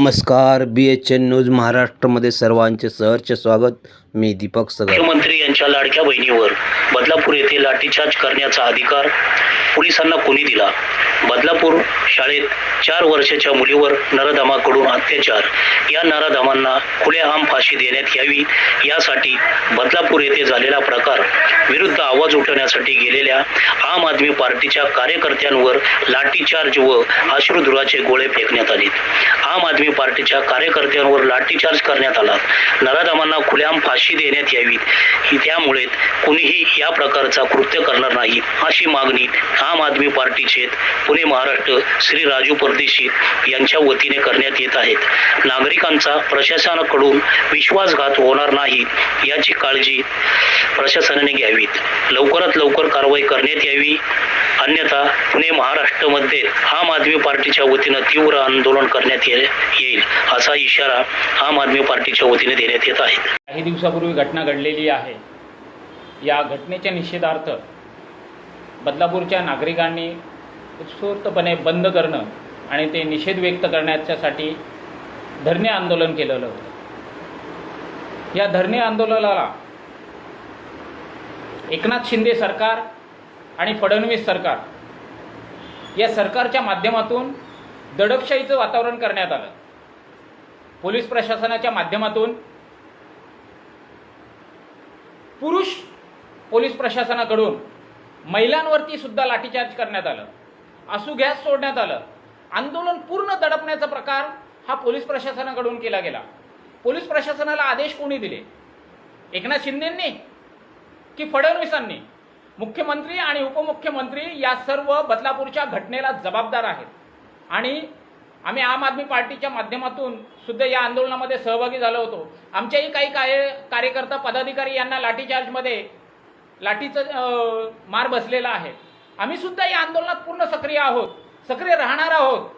नमस्कार B H N news महाराष्ट्रमध्ये सर्वांचे सहर्ष स्वागत. मी दीपक सगर मुख्यमंत्री यांच्या लाडक्या बहिणीवर बदलापूर येथे लाठीचार्ज करण्याचा अधिकार पोलिसांना कोणी दिला? बदलापूर शाळेत चार वर्षाच्या मुलीवर नरदमाकडून अत्याचार. या नरदमांना खुलेआम फाशी देण्यात यावी. यासाठी बदलापूर येथे झालेला प्रकार विरुद्ध आवाज उठवण्यासाठी गेलेल्या आम आदमी पार्टीच्या कार्यकर्त्यांवर लाठीचार्ज व अश्रुधुराचे गोळे फेकण्यात आले आम आदमी पार्टीच्या कार्यकर्त्यांवर लाठीचार्ज करण्यात आला. नराधमांना खुल्याम फाशी देण्यात यावी. त्यामुळे कुणीही या प्रकारचा कृत्य करणार नाही अशी मागणी आम आदमी पार्टीचे पुणे महाराष्ट्र श्री राजू परदेशी यांच्या वतीने करण्यात येत आहेत नागरिकांचा प्रशासनाकडून विश्वासघात होणार नाही याची काळजी प्रशासनाने घ्यावीत लवकरात लवकर कारवाई करण्यात यावी. अन्यथा पुणे महाराष्ट्रामध्ये आम आदमी पार्टीच्या वतीनं तीव्र आंदोलन करण्यात येईल असा इशारा आम आदमी पार्टीच्या वतीने देण्यात येत आहे. काही दिवसापूर्वी घटना घडलेली आहे. या घटनेच्या निषेधार्थ बदलापूरच्या नागरिकांनी उत्स्फूर्तपणे बंद करणं आणि ते निषेध व्यक्त करण्याच्यासाठी धरणे आंदोलन केलेलं होतं. या धरणे आंदोलनाला एकनाथ शिंदे सरकार आणि फडणवीस सरकार. या सरकारच्या माध्यमातून दडपशाहीचं वातावरण करण्यात आलं. पोलीस प्रशासनाच्या माध्यमातून पुरुष पोलीस प्रशासनाकडून महिलांवरती सुद्धा लाठीचार्ज करण्यात आलं. आसू गॅस सोडण्यात आलं. आंदोलन पूर्ण दडपण्याचा प्रकार हा पोलीस प्रशासनाकडून केला गेला. पोलीस प्रशासनाला आदेश कोणी दिले? एकनाथ शिंदेंनी की फडणवीसांनी? मुख्यमंत्री आणि उपमुख्यमंत्री या सर्व बदलापूरच्या घटनेला जबाबदार आहेत. आणि आम्ही आम आदमी पार्टीच्या माध्यमातून सुद्धा या आंदोलनामध्ये सहभागी झालो होतो. आमच्याही काही कार्य कार्यकर्ता पदाधिकारी यांना लाठीचार्जमध्ये लाठीचं मार बसलेला आहे. आम्ही सुद्धा या आंदोलनात पूर्ण सक्रिय आहोत सक्रिय राहणार आहोत.